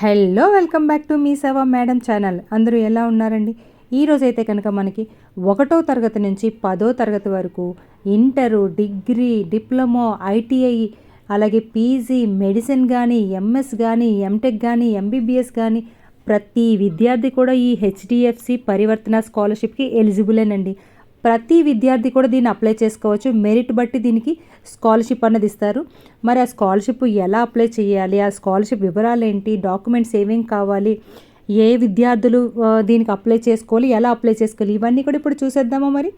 Hello welcome back to me Seva madam channel. అందరూ ఎలా ఉన్నారండి? ఈరోజైతే కనుక మనకి ఒకటో తరగతి నుంచి పదో తరగతి వరకు ఇంటరు డిగ్రీ డిప్లొమా ఐటీఐ అలాగే పీజీ మెడిసిన్ కానీ ఎంఎస్ కానీ ఎంటెక్ కానీ ఎంబీబీఎస్ కానీ ప్రతి విద్యార్థి కూడా ఈ హెచ్డిఎఫ్సి పరివర్తన స్కాలర్షిప్కి ఎలిజిబులేనండి. ప్రతి విద్యార్థి కూడా దీన్ని అప్లై చేసుకోవచ్చు. మెరిట్ బట్టి దీనికి స్కాలర్షిప్ అన్నది ఇస్తారు. మరి ఆ స్కాలర్షిప్ ఎలా అప్లై చేయాలి? ఆ స్కాలర్షిప్ వివరాలు ఏంటి డాక్యుమెంట్స్ ఏమేం కావాలి? ఏ విద్యార్థులు దీనికి అప్లై చేసుకోవాలి? ఎలా అప్లై చేసుకోవాలి? ఇవన్నీ కూడా ఇప్పుడు చూసేద్దామా మరి?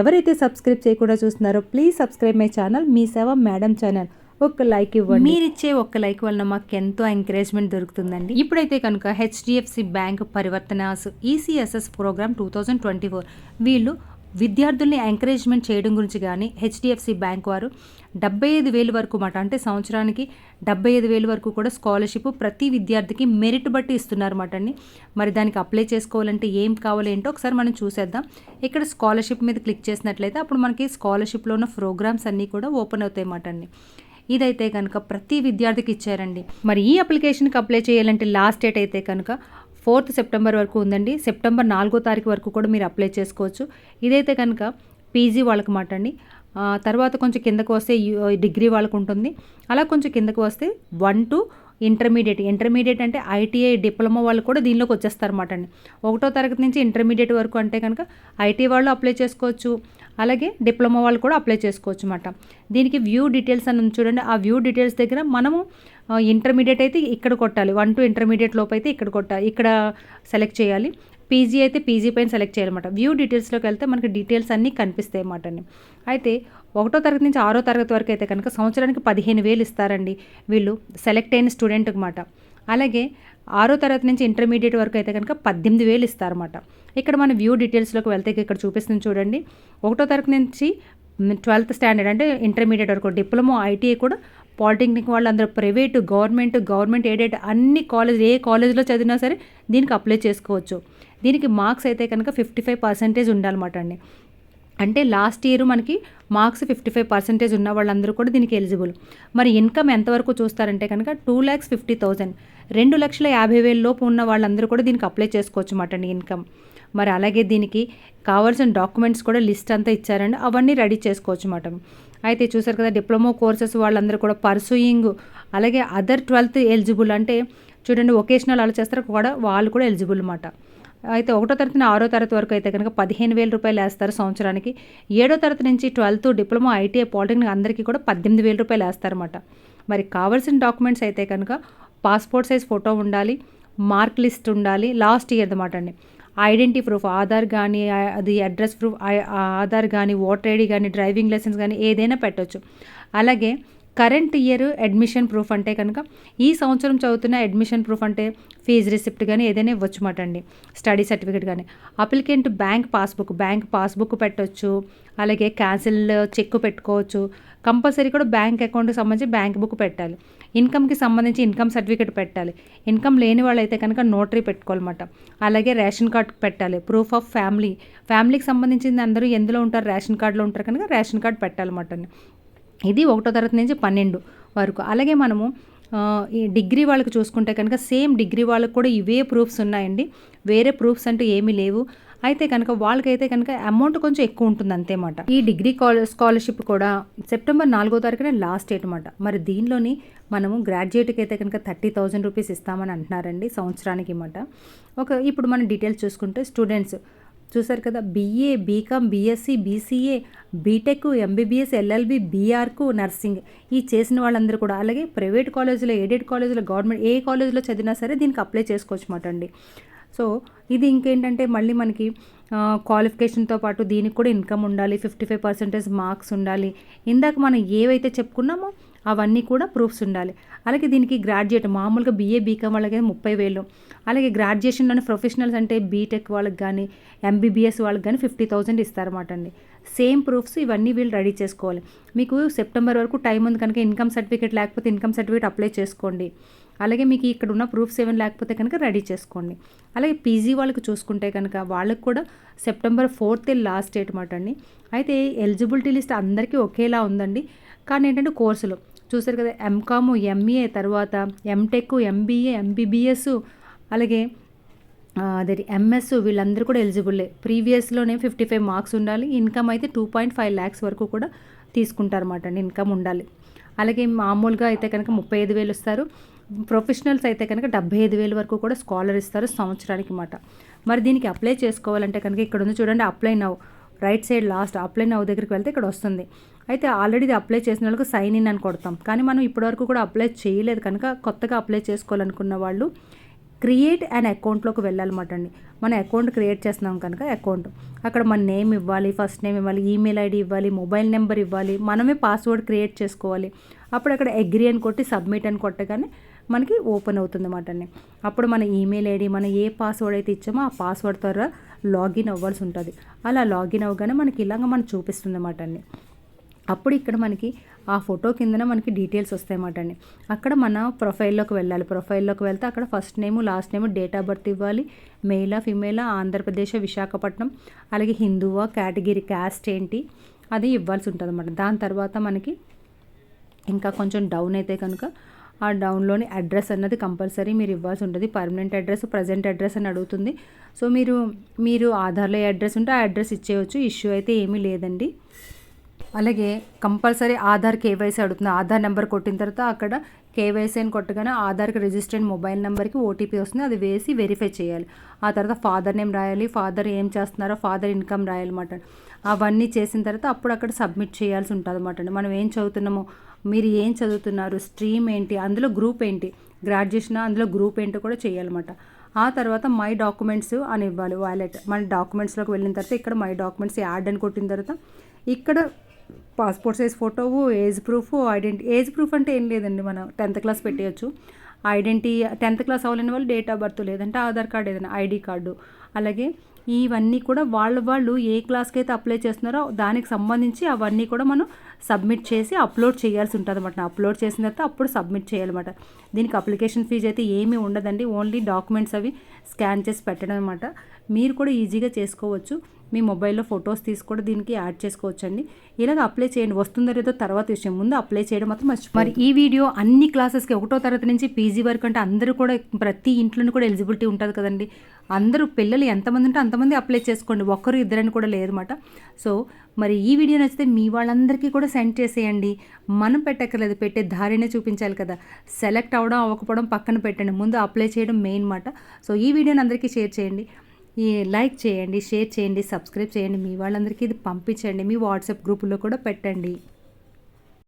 ఎవరైతే సబ్స్క్రైబ్ చేయకుండా చూస్తున్నారో please subscribe my channel. Me Seva madam channel. ఒక లైక్ ఇవ్వండి. మీరిచ్చే ఒక్క లైక్ వలన మాకు ఎంతో ఎంకరేజ్మెంట్ దొరుకుతుందండి. ఇప్పుడైతే కనుక HDFC bank Parivartan's ECSS programme two thousand twenty four. వీళ్ళు విద్యార్థుల్ని ఎంకరేజ్మెంట్ చేయడం గురించి కానీ హెచ్డిఎఫ్సి బ్యాంక్ వారు డెబ్బై ఐదు వేలు వరకు మాట అంటే సంవత్సరానికి డెబ్బై ఐదు వేలు వరకు కూడా స్కాలర్షిప్ ప్రతి విద్యార్థికి మెరిట్ బట్టి ఇస్తున్నారన్నమాట అండి. మరి దానికి అప్లై చేసుకోవాలంటే ఏం కావాలి ఏంటో ఒకసారి మనం చూసేద్దాం. ఇక్కడ స్కాలర్షిప్ మీద క్లిక్ చేసినట్లయితే అప్పుడు మనకి స్కాలర్షిప్లో ఉన్న ప్రోగ్రామ్స్ అన్నీ కూడా ఓపెన్ అవుతాయి అన్నమాట అండి. ఇదైతే కనుక ప్రతి విద్యార్థికి ఇచ్చారండి. మరి ఈ అప్లికేషన్కి అప్లై చేయాలంటే లాస్ట్ డేట్ అయితే కనుక ఫోర్త్ సెప్టెంబర్ వరకు ఉందండి. సెప్టెంబర్ నాలుగో తారీఖు వరకు కూడా మీరు అప్లై చేసుకోవచ్చు. ఇదైతే కనుక పీజీ వాళ్ళకి మాట అండి. తర్వాత కొంచెం కిందకు వస్తే డిగ్రీ వాళ్ళకు ఉంటుంది. అలా కొంచెం కిందకు వస్తే వన్ టు ఇంటర్మీడియట్. ఇంటర్మీడియట్ అంటే ఐటీఐ డిప్లొమా వాళ్ళు కూడా దీనిలోకి వచ్చేస్తారన్నమాట అండి. ఒకటో తరగతి నుంచి ఇంటర్మీడియట్ వరకు అంటే కనుక ఐటీ వాళ్ళు అప్లై చేసుకోవచ్చు. అలాగే డిప్లొమా వాళ్ళు కూడా అప్లై చేసుకోవచ్చు అన్నమాట దీనికి వ్యూ డీటెయిల్స్ అని చూడండి. ఆ వ్యూ డీటెయిల్స్ దగ్గర మనము ఇంటర్మీడియట్ అయితే ఇక్కడ కొట్టాలి. వన్ టు ఇంటర్మీడియట్ లోపు అయితే ఇక్కడ కొట్టాలి ఇక్కడ సెలెక్ట్ చేయాలి. పీజీ అయితే పీజీ పైన సెలెక్ట్ చేయాలన్నమాట. వ్యూ డీటెయిల్స్లోకి వెళ్తే మనకి డీటెయిల్స్ అన్నీ కనిపిస్తాయి అన్నమాట అండి. అయితే ఒకటో తరగతి నుంచి ఆరో తరగతి వరకు అయితే కనుక సంవత్సరానికి పదిహేను వేలు ఇస్తారండి వీళ్ళు సెలెక్ట్ అయిన స్టూడెంట్ అనమాట అలాగే ఆరో తరగతి నుంచి ఇంటర్మీడియట్ వరకు అయితే కనుక పద్దెనిమిది వేలు ఇస్తారన్నమాట. ఇక్కడ మన వ్యూ డీటెయిల్స్లోకి వెళ్తే ఇక్కడ చూపిస్తుంది చూడండి. ఒకటో తరగతి నుంచి ట్వెల్త్ స్టాండర్డ్ అంటే ఇంటర్మీడియట్ వరకు డిప్లొమా ఐటీఐ కూడా పాలిటెక్నిక్ వాళ్ళందరూ ప్రైవేటు గవర్నమెంట్ గవర్నమెంట్ ఎయిడెడ్ అన్ని కాలేజ్ ఏ కాలేజ్లో చదివినా సరే దీనికి అప్లై చేసుకోవచ్చు. దీనికి మార్క్స్ అయితే కనుక ఫిఫ్టీ ఫైవ్ పర్సెంటేజ్ ఉండాలన్నమాట అండి. అంటే లాస్ట్ ఇయర్ మనకి మార్క్స్ ఫిఫ్టీ ఫైవ్ పర్సెంటేజ్ ఉన్న వాళ్ళందరూ కూడా దీనికి ఎలిజిబుల్ మరి ఇన్కమ్ ఎంతవరకు చూస్తారంటే కనుక టూ ల్యాక్స్ ఫిఫ్టీ థౌజండ్ రెండు లక్షల యాభై వేల లోపు ఉన్న వాళ్ళందరూ కూడా దీనికి అప్లై చేసుకోవచ్చు అన్నమాట అండి ఇన్కమ్ మరి అలాగే దీనికి కావాల్సిన డాక్యుమెంట్స్ కూడా లిస్ట్ అంతా ఇచ్చారండి. అవన్నీ రెడీ చేసుకోవచ్చు మాట అయితే చూసారు కదా డిప్లొమా కోర్సెస్ వాళ్ళందరూ కూడా పర్సూయింగ్ అలాగే అదర్ ట్వెల్త్ ఎలిజిబుల్ అంటే చూడండి ఒకేషనల్ అలా చేస్తారు కూడా వాళ్ళు కూడా ఎలిజిబుల్ అన్నమాట. అయితే ఒకటో తరగతి ఆరో తరగతి వరకు అయితే కనుక పదిహేను వేల రూపాయలు వేస్తారు సంవత్సరానికి. ఏడో తరగతి నుంచి ట్వెల్త్ డిప్లొమా ఐటీఐ పాలిటెక్నిక్ అందరికీ కూడా పద్దెనిమిది వేల రూపాయలు వేస్తారన్నమాట. మరి కావాల్సిన డాక్యుమెంట్స్ అయితే కనుక పాస్పోర్ట్ సైజ్ ఫోటో ఉండాలి మార్క్ లిస్ట్ ఉండాలి లాస్ట్ ఇయర్ అనమాట అండి. ఐడెంటిటీ ప్రూఫ్ ఆధార్ కానీ అది అడ్రస్ ప్రూఫ్ ఆధార్ కానీ ఓటర్ ఐడి కానీ డ్రైవింగ్ లైసెన్స్ కానీ ఏదైనా పెట్టవచ్చు అలాగే కరెంట్ ఇయర్ అడ్మిషన్ ప్రూఫ్ అంటే కనుక ఈ సంవత్సరం చదువుతున్న అడ్మిషన్ ప్రూఫ్ అంటే ఫీజు రిసిప్ట్ కానీ ఏదైనా ఇవ్వచ్చు మాట అండి స్టడీ సర్టిఫికేట్ కానీ applicant bank passbook bank passbook పెట్టవచ్చు అలాగే క్యాన్సిల్ చెక్ పెట్టుకోవచ్చు. కంపల్సరీ కూడా బ్యాంక్ అకౌంట్కి సంబంధించి బ్యాంక్ బుక్ పెట్టాలి. ఇన్కమ్కి సంబంధించి ఇన్కమ్ సర్టిఫికేట్ పెట్టాలి. ఇన్కమ్ లేని వాళ్ళైతే కనుక నోటరీ పెట్టుకోవాలన్నమాట. అలాగే రేషన్ కార్డ్ పెట్టాలి. Proof of family. ఫ్యామిలీకి సంబంధించింది అందరూ ఎందులో ఉంటారు? రేషన్ కార్డులో ఉంటారు కనుక రేషన్ కార్డ్ పెట్టాలన్నమాట అండి. ఇది ఒకటో తరగతి నుంచి పన్నెండు వరకు. అలాగే మనము ఈ డిగ్రీ వాళ్ళకి చూసుకుంటే కనుక సేమ్ డిగ్రీ వాళ్ళకి కూడా ఇవే ప్రూఫ్స్ ఉన్నాయండి. వేరే ప్రూఫ్స్ అంటూ ఏమీ లేవు. అయితే కనుక వాళ్ళకైతే కనుక అమౌంట్ కొంచెం ఎక్కువ ఉంటుంది అంతేమాట ఈ డిగ్రీ కాల్ స్కాలర్షిప్ కూడా సెప్టెంబర్ నాలుగో తారీఖున లాస్ట్ డేట్ అనమాట మరి దీనిలోని మనము గ్రాడ్యుయేట్కి అయితే కనుక థర్టీ థౌజండ్ రూపీస్ ఇస్తామని అంటున్నారండి సంవత్సరానికి అన్నమాట ఒక ఇప్పుడు మనం డీటెయిల్స్ చూసుకుంటే స్టూడెంట్స్ చూసారు కదా BA BCom BSc BCA BTech MBBS LLB BArch nursing ఈ చేసిన వాళ్ళందరూ కూడా. అలాగే ప్రైవేట్ కాలేజీలో ఎయిడెడ్ కాలేజీలో గవర్నమెంట్ ఏ కాలేజీలో చదివినా సరే దీనికి అప్లై చేసుకోవచ్చు మాట అండి. సో ఇది ఇంకేంటంటే మళ్ళీ మనకి క్వాలిఫికేషన్తో పాటు దీనికి కూడా ఇన్కమ్ ఉండాలి ఫిఫ్టీ ఫైవ్ పర్సెంటేజ్ మార్క్స్ ఉండాలి. ఇందాక మనం ఏవైతే చెప్పుకున్నామో అవన్నీ కూడా ప్రూఫ్స్ ఉండాలి. అలాగే దీనికి గ్రాడ్యుయేట్ మామూలుగా బీఏ బీకామ్ వాళ్ళకి ముప్పై వేలు. అలాగే గ్రాడ్యుయేషన్లోని ప్రొఫెషనల్స్ అంటే బీటెక్ వాళ్ళకి కానీ ఎంబీబీఎస్ వాళ్ళకి కానీ ఫిఫ్టీ థౌజండ్ ఇస్తారన్నమాట అండి. సేమ్ ప్రూఫ్స్ ఇవన్నీ వీళ్ళు రెడీ చేసుకోవాలి. మీకు సెప్టెంబర్ వరకు టైం ఉంది కనుక ఇన్కమ్ సర్టిఫికేట్ లేకపోతే ఇన్కమ్ సర్టిఫికేట్ అప్లై చేసుకోండి. అలాగే మీకు ఇక్కడ ఉన్న ప్రూఫ్స్ ఏమైనా లేకపోతే కనుక రెడీ చేసుకోండి. అలాగే పీజీ వాళ్ళకి చూసుకుంటే కనుక వాళ్ళకి కూడా సెప్టెంబర్ ఫోర్త్ లాస్ట్ డేట్ మాట అండి. అయితే ఎలిజిబిలిటీ లిస్ట్ అందరికీ ఒకేలా ఉందండి. కానీ ఏంటంటే కోర్సులు. చూసారు కదా ఎంకాము ఎంఈఏ తర్వాత ఎంటెక్ ఎంబీఏ ఎంబీబీఎస్ అలాగే అదే ఎంఎస్ వీళ్ళందరూ కూడా ఎలిజిబుల్లే ప్రీవియస్లోనే ఫిఫ్టీ ఫైవ్ మార్క్స్ ఉండాలి ఇన్కమ్ అయితే టూ పాయింట్ ఫైవ్ ల్యాక్స్ వరకు కూడా తీసుకుంటారన్నమాట అండి ఇన్కమ్ ఉండాలి. అలాగే మామూలుగా అయితే కనుక ముప్పై ఐదు వేలు ఇస్తారు ప్రొఫెషనల్స్ అయితే కనుక డెబ్బై ఐదు వేలు వరకు కూడా స్కాలర్ ఇస్తారు సంవత్సరానికి మాట మరి దీనికి అప్లై చేసుకోవాలంటే కనుక ఇక్కడ ఉంది చూడండి apply now right side last apply now దగ్గరికి వెళ్తే ఇక్కడ వస్తుంది. అయితే ఆల్రెడీ ఇది అప్లై చేసిన వాళ్ళకి సైన్ ఇన్ అని కొడతాం. కానీ మనం ఇప్పటివరకు కూడా అప్లై చేయలేదు. కనుక కొత్తగా అప్లై చేసుకోవాలనుకున్న వాళ్ళు క్రియేట్ అండ్ అకౌంట్లోకి వెళ్ళాలన్నమాట అండి. మన అకౌంట్ క్రియేట్ చేస్తున్నాం కనుక అకౌంట్ అక్కడ మన నేమ్ ఇవ్వాలి ఫస్ట్ నేమ్ ఇవ్వాలి ఈమెయిల్ ఐడి ఇవ్వాలి మొబైల్ నెంబర్ ఇవ్వాలి మనమే పాస్వర్డ్ క్రియేట్ చేసుకోవాలి. అప్పుడు అక్కడ అగ్రి అని కొట్టి సబ్మిట్ అని కొట్టగానే మనకి ఓపెన్ అవుతుంది అన్నమాట అండి. అప్పుడు మన ఈమెయిల్ ఐడి మన ఏ పాస్వర్డ్ అయితే ఇచ్చామో ఆ పాస్వర్డ్ ద్వారా లాగిన్ అవ్వాల్సి ఉంటుంది. అలా లాగిన్ అవ్వగానే మనకి ఇలాగ మనం చూపిస్తుంది అన్నమాట అండి. అప్పుడు ఇక్కడ మనకి ఆ ఫోటో కిందన మనకి డీటెయిల్స్ వస్తాయన్నమాట అండి. అక్కడ మన ప్రొఫైల్లోకి వెళ్ళాలి. ప్రొఫైల్లోకి వెళ్తే అక్కడ first name last name date of birth ఇవ్వాలి. మెయిలా ఫిమేలా ఆంధ్రప్రదేశ్ విశాఖపట్నం అలాగే హిందువా కేటగిరీ క్యాస్ట్ ఏంటి అది ఇవ్వాల్సి ఉంటుంది అనమాట దాని తర్వాత మనకి ఇంకా కొంచెం డౌన్ అయితే కనుక ఆ డౌన్లోని అడ్రస్ అన్నది కంపల్సరీ మీరు ఇవ్వాల్సి ఉంటుంది. పర్మనెంట్ అడ్రస్ ప్రజెంట్ అడ్రస్ అని అడుగుతుంది. సో మీరు మీరు ఆధార్లో ఏ అడ్రస్ ఉంటే ఆ అడ్రస్ ఇచ్చేయచ్చు. ఇష్యూ అయితే ఏమీ లేదండి. అలాగే కంపల్సరీ ఆధార్ కేవైసీ అడుగుతుంది ఆధార్ నెంబర్ కొట్టిన తర్వాత అక్కడ కేవైసీ అని కొట్టగానే ఆధార్కి రిజిస్టర్డ్ మొబైల్ నెంబర్కి ఓటీపీ వస్తుంది. అది వేసి వెరిఫై చేయాలి. ఆ తర్వాత ఫాదర్ నేమ్ రాయాలి. ఫాదర్ ఏం చేస్తున్నారో ఫాదర్ ఇన్కమ్ రాయాలన్నమాట. అవన్నీ చేసిన తర్వాత అప్పుడు అక్కడ సబ్మిట్ చేయాల్సి ఉంటుంది అనమాట మనం ఏం చదువుతున్నామో మీరు ఏం చదువుతున్నారు స్ట్రీమ్ ఏంటి అందులో గ్రూప్ ఏంటి గ్రాడ్యుయేషన్ అందులో గ్రూప్ ఏంటో కూడా చేయాలన్నమాట. ఆ తర్వాత మై డాక్యుమెంట్స్ అని ఇవ్వాలి వాలెట్. మన డాక్యుమెంట్స్లోకి వెళ్ళిన తర్వాత ఇక్కడ మై డాక్యుమెంట్స్ యాడ్ అని కొట్టిన తర్వాత ఇక్కడ passport size photo age proof identity age proof అంటే ఏం లేదండి మనం టెన్త్ క్లాస్ పెట్టేయచ్చు. ఐడెంటి టెన్త్ క్లాస్ అవ్వలేని వాళ్ళు డేట్ ఆఫ్ బర్త్ లేదంటే ఆధార్ కార్డు ఏదైనా ఐడి కార్డు. అలాగే ఇవన్నీ కూడా వాళ్ళ వాళ్ళు ఏ క్లాస్కి అయితే అప్లై చేస్తున్నారో దానికి సంబంధించి అవన్నీ కూడా మనం సబ్మిట్ చేసి అప్లోడ్ చేయాల్సి ఉంటుంది అనమాట అప్లోడ్ చేసిన తర్వాత అప్పుడు సబ్మిట్ చేయాలన్నమాట. దీనికి అప్లికేషన్ ఫీజు అయితే ఏమీ ఉండదండి. ఓన్లీ డాక్యుమెంట్స్ అవి స్కాన్ చేసి పెట్టడం అనమాట మీరు కూడా ఈజీగా చేసుకోవచ్చు. మీ మొబైల్లో ఫొటోస్ తీసి కూడా దీనికి యాడ్ చేసుకోవచ్చండి. ఇలాగ అప్లై చేయండి. వస్తుందో లేదో తర్వాత విషయం. ముందు అప్లై చేయడం మాత్రం మర్చిపో మరి ఈ వీడియో అన్ని క్లాసెస్కి ఒకటో తరగతి నుంచి పీజీ వరకు అంటే అందరూ కూడా ప్రతి ఇంట్లోనూ కూడా ఎలిజిబిలిటీ ఉంటుంది కదండి. అందరూ పిల్లలు ఎంతమంది ఉంటే అంతమంది అప్లై చేసుకోండి. ఒక్కరు ఇద్దరని కూడా లేదన్నమాట. సో మరి ఈ వీడియో నచ్చితే మీ వాళ్ళందరికీ కూడా సెండ్ చేసేయండి. మనం పెట్టక్కర్లేదు పెట్టే దారినే చూపించాలి కదా. సెలెక్ట్ అవ్వడం అవ్వకపోవడం పక్కన పెట్టండి. ముందు అప్లై చేయడం మెయిన్ మాట. సో ఈ వీడియోని అందరికీ షేర్ చేయండి. ఈ లైక్ చేయండి షేర్ చేయండి సబ్స్క్రైబ్ చేయండి. మీ వాళ్ళందరికీ ఇది పంపించండి. మీ వాట్సాప్ గ్రూపుల్లో కూడా పెట్టండి.